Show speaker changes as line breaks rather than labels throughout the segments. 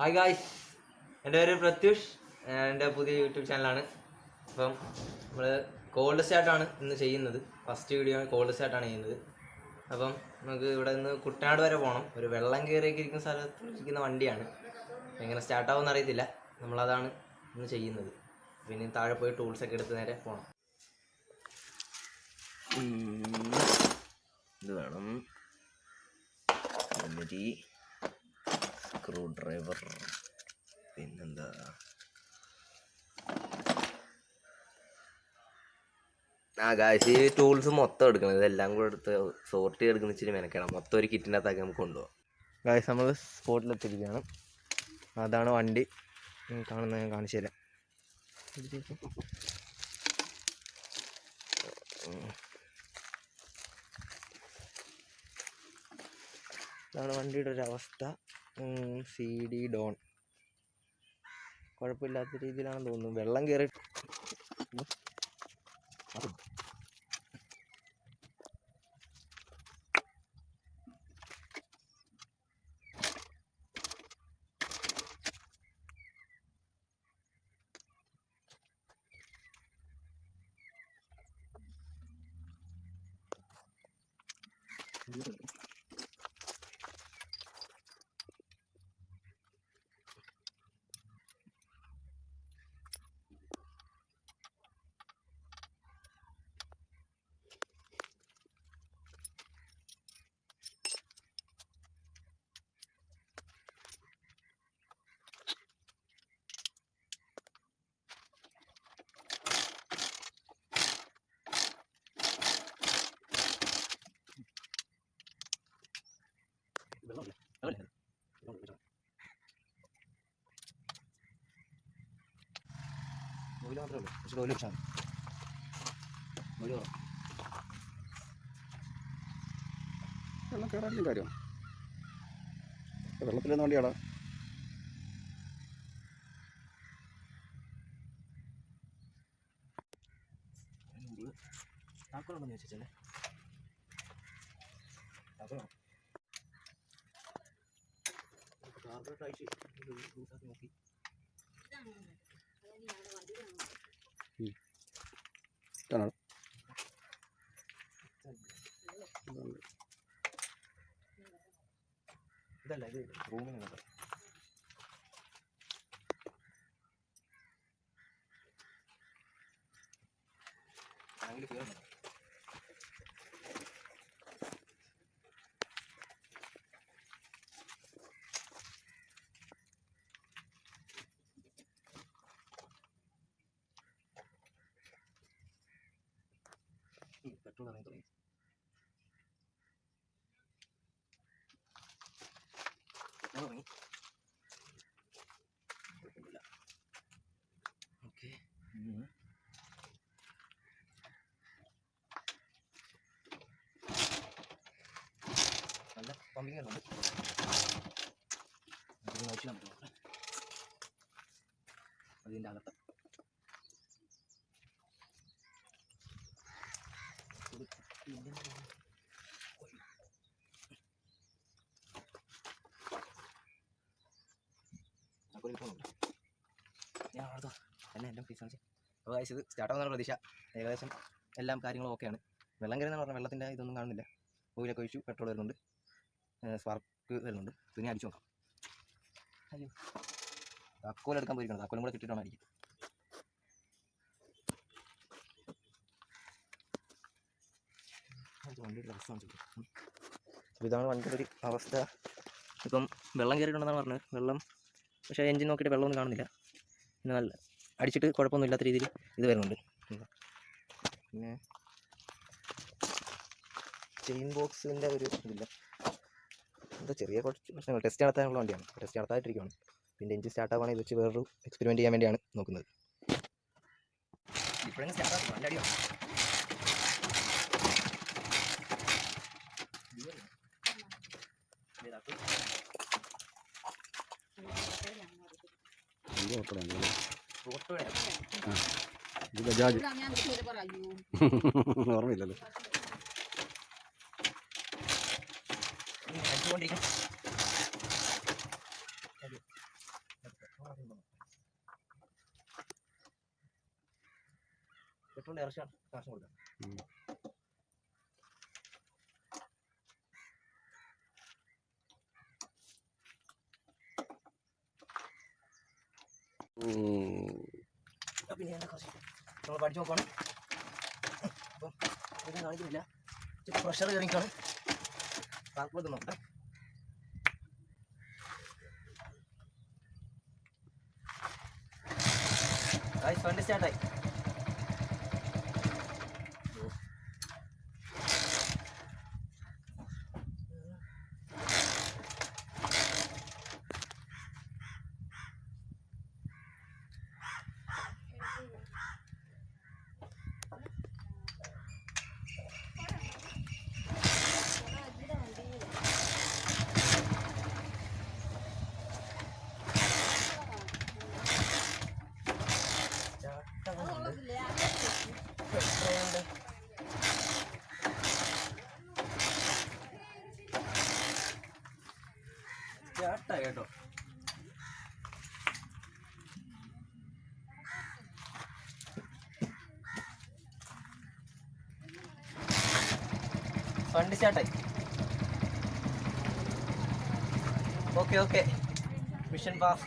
Hi guys എന്റെ പേര് പ്രത്യുഷ്. എന്റെ പുതിയ യൂട്യൂബ് ചാനലാണ്. അപ്പം നമ്മൾ കോൾഡ് സ്റ്റാർട്ടാണ് ഇന്ന് ചെയ്യുന്നത്. ഫസ്റ്റ് വീഡിയോ ആണ് കോൾഡ് സ്റ്റാർട്ടാണ് ചെയ്യുന്നത്. അപ്പം നമുക്ക് ഇവിടെ നിന്ന് കുട്ടനാട് വരെ പോകണം ഒരു വെള്ളം കയറിയൊക്കെ ഇരിക്കുന്ന സ്ഥലത്ത് ഇരിക്കുന്ന വണ്ടിയാണ്. എങ്ങനെ സ്റ്റാർട്ടാവുമെന്ന് അറിയത്തില്ല. നമ്മളതാണ് ഇന്ന് ചെയ്യുന്നത്. പിന്നെ താഴെ പോയി ടൂൾസൊക്കെ എടുത്ത് നേരെ പോകണം ഇത് വേണം. സ്ക്രൂ ഡ്രൈവർ പിന്നെന്താ? ആ ഗായ്സ് ഈ ടൂൾസ് മൊത്തം എടുക്കണം. ഇതെല്ലാം കൂടെ എടുത്ത് സോർട്ട് ചെയ്ത് എടുക്കുന്ന ഇച്ചിരി മെനക്കണം മൊത്തം ഒരു കിറ്റിന്റെ അകത്താക്കി നമുക്ക് കൊണ്ടുപോകാം. ഗായ്സ് നമ്മൾ സ്പോട്ടിലെത്തിയിരിക്കുകയാണ് അതാണ് വണ്ടി. കാണുന്ന ഞാൻ കാണിച്ചു തരാം. ഇതാണ് വണ്ടിയുടെ ഒരു അവസ്ഥ. സി ഡി ഡോൺ കുഴപ്പമില്ലാത്ത രീതിയിലാണെന്ന് തോന്നുന്നു. വെള്ളം കയറി ഓയിൽ മാത്രമേ ഉള്ളൂ പക്ഷേ ഓയിൽ വെച്ചാൽ ഓയിൽ കുറവ്
വെള്ളം കയറാനും കാര്യം വെള്ളത്തിലൊന്നും വണ്ടിയാടാ
താക്കോലുണ്ടെന്ന് ചോദിച്ചല്ലേ താക്കോലോ കാർബറേറ്റർ അയച്ച് നോക്കി
ഇതാണോ?
ഇതല്ല ഇത് റൂമിന് ആംഗിൾ ടാങ്കിൽ തുടങ്ങി പെട്രോൾ കുഴപ്പമില്ല ഓക്കെ. നല്ല പമ്പിങ് ഉണ്ട് അതിന് ആവശ്യം നമുക്ക്. അതിന്റെ അകത്ത് ഒരു ഇതിന്റെ നമുക്കൊരു ഫോണുണ്ട് ഞാൻ അടുത്ത എന്നെ എന്റെ ഫീസ് കാണിച്ച്. അപ്പോൾ guys, ഇത് സ്റ്റാർട്ടാവുന്ന പ്രതീക്ഷ. ഏകദേശം എല്ലാം കാര്യങ്ങളും ഓക്കെയാണ് വെള്ളം കയറുന്ന പറഞ്ഞാൽ വെള്ളത്തിന്റെ ഇതൊന്നും കാണുന്നില്ല. ഓയിലൊക്കെ ഒഴിച്ചു പെട്രോൾ വരുന്നുണ്ട്. സ്പാർക്ക് വരുന്നുണ്ട്. പിന്നെ അടിച്ചു നോക്കാം. അയ്യോ. താക്കോൽ എടുക്കാൻ പോയിരിക്കണം താക്കോലും കൂടെ കിട്ടിയിട്ടാണ് അടിക്കും. വണ്ടിയുടെ അവസ്ഥ അപ്പോൾ ഇതാണ് വണ്ടിയുടെ ഒരു അവസ്ഥ. ഇപ്പം വെള്ളം കയറിയിട്ടുണ്ടെന്നാണ് പറഞ്ഞത്. വെള്ളം പക്ഷേ എൻജിൻ നോക്കിയിട്ട് വെള്ളമൊന്നും കാണുന്നില്ല. പിന്നെ നല്ല അടിച്ചിട്ട് കുഴപ്പമൊന്നും ഇല്ലാത്ത രീതിയിൽ ഇത് വരുന്നുണ്ട്. പിന്നെ ചെയിൻ ബോക്സിന്റെ ഒരു ഇതില്ല. എന്താ ചെറിയ കുറച്ച് പ്രശ്നങ്ങൾ. ടെസ്റ്റ് നടത്താനുള്ള വണ്ടിയാണ്. ടെസ്റ്റ് നടത്താതിട്ടിരിക്കുകയാണ് പിന്നെ എഞ്ചിൻ സ്റ്റാർട്ട് ആവുകയാണ് ഇത് വെച്ച് വേറൊരു എക്സ്പെരിമെന്റ് ചെയ്യാൻ വേണ്ടിയാണ് നോക്കുന്നത്. ഇപ്പോഴെങ്കിലും സ്റ്റാർട്ട് നല്ല അടിയാണ്
ഇത്
ഓട്ടോ
ഇത് ബജാജ്. ഓർമ്മയില്ലല്ലോ
പെട്രോളിന്റെ ഇറച്ചാണ് കാശം കൊടുക്കാം ഇനി എന്താ കുറച്ച് നമ്മൾ പഠിച്ചു നോക്കണം അപ്പം ഇതൊന്നും കാണിക്കുന്നില്ല. പ്രഷർ കയറിക്കാണ് ഗായ്സ് വണ്ടി സ്റ്റാർട്ടായി കേട്ടോ. വണ്ടി സ്റ്റാർട്ടായി. Okay okay. Mission pass.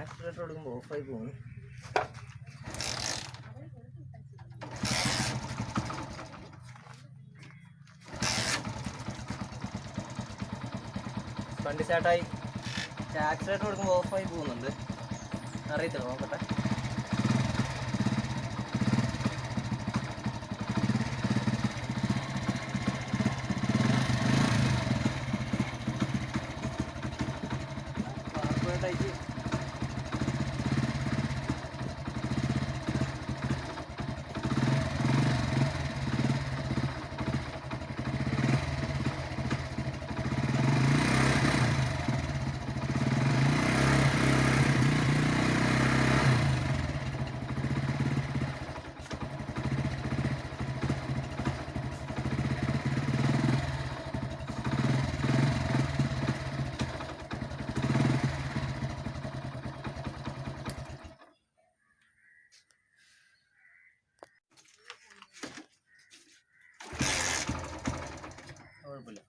Accelerator കൊടുക്കുമ്പോൾ ഓഫായി പോകുന്നു വണ്ടി സ്റ്റാർട്ടായി ആക്സിലേറ്റർ കൊടുക്കുമ്പോൾ ഓഫായി പോകുന്നുണ്ട്. അറിയത്തില്ല നോക്കട്ടെ കാർബോഹൈഡ്രേറ്റ് കുഴപ്പമില്ല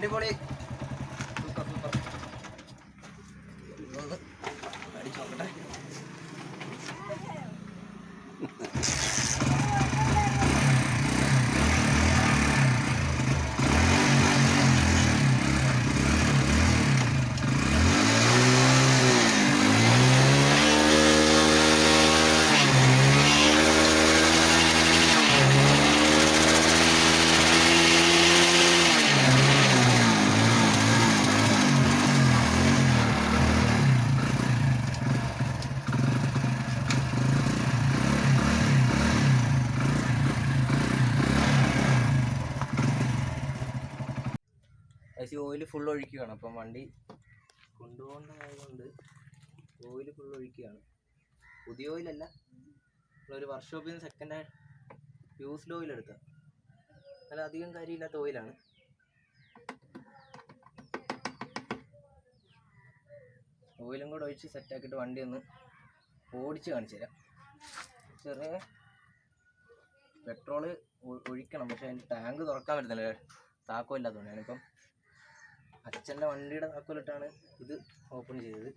വണ്ടി പൊളി സൂപ്പർ സൂപ്പർ ഇതൊന്ന് അടിച്ചു നോക്കട്ടെ ഐസി ഓയിൽ ഫുൾ ഒഴിക്കുകയാണ്. അപ്പം വണ്ടി കൊണ്ടുപോകേണ്ടതായതുകൊണ്ട് ഓയിൽ ഫുൾ ഒഴിക്കുകയാണ്. പുതിയ ഓയിലല്ല ഒരു വർക്ക്ഷോപ്പിൽ നിന്ന് സെക്കൻഡ് ഹാൻഡ് യൂസ്ഡ് ഓയിൽ എടുക്കാം നല്ല അധികം കാര്യമില്ലാത്ത ഓയിലാണ് ഓയിലും കൂടെ ഒഴിച്ച് സെറ്റാക്കിയിട്ട് വണ്ടി ഒന്ന് ഓടിച്ച് കാണിച്ചു തരാം. ചെറിയ പെട്രോൾ ഒഴിക്കണം. പക്ഷെ അതിന്റെ ടാങ്ക് തുറക്കാൻ പറ്റുന്നില്ല താക്കോ ഇല്ലാത്തതുകൊണ്ട്. ഞാനിപ്പം അച്ഛന്റെ വണ്ടിയുടെ താക്കോലിട്ടാണ് ഇത് ഓപ്പൺ ചെയ്തത്.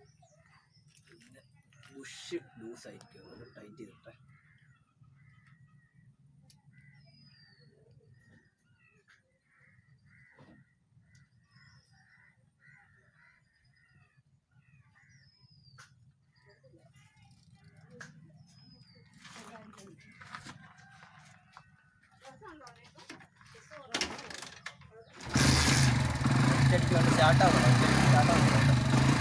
ബുഷ് ലൂസ് ആയിരിക്കും. അത് ടൈറ്റ് ചെയ്തിട്ടെ ഒറ്റയടിക്ക് വേണ്ടി സ്റ്റാർട്ടാവണം ഒറ്റയടിക്ക് സ്റ്റാർട്ടാവണം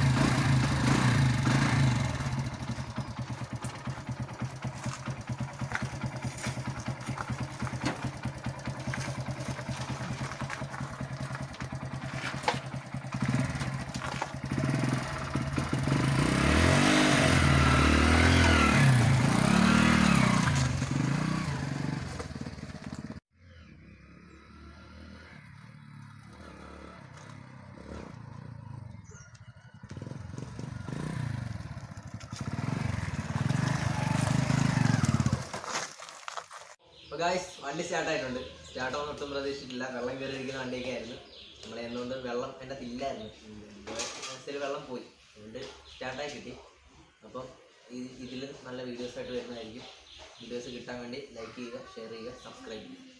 ഗായ്സ് വണ്ടി സ്റ്റാർട്ടായിട്ടുണ്ട് സ്റ്റാർട്ട് ആവുന്ന ഒട്ടും പ്രതീക്ഷിച്ചിട്ടില്ല. വെള്ളം കയറി ഇരിക്കുന്ന വണ്ടിയൊക്കെ ആയിരുന്നു. നമ്മൾ എന്തുകൊണ്ട് വെള്ളം എന്റെ ഇല്ലായിരുന്നു മനസ്സിൽ വെള്ളം പോയി. അതുകൊണ്ട് സ്റ്റാർട്ടായി കിട്ടി. അപ്പം ഇതിൽ നല്ല വീഡിയോസ് ആയിട്ട് വരുന്നതായിരിക്കും. വീഡിയോസ് കിട്ടാൻ വേണ്ടി ലൈക്ക് ചെയ്യുക ഷെയർ ചെയ്യുക സബ്സ്ക്രൈബ് ചെയ്യുക.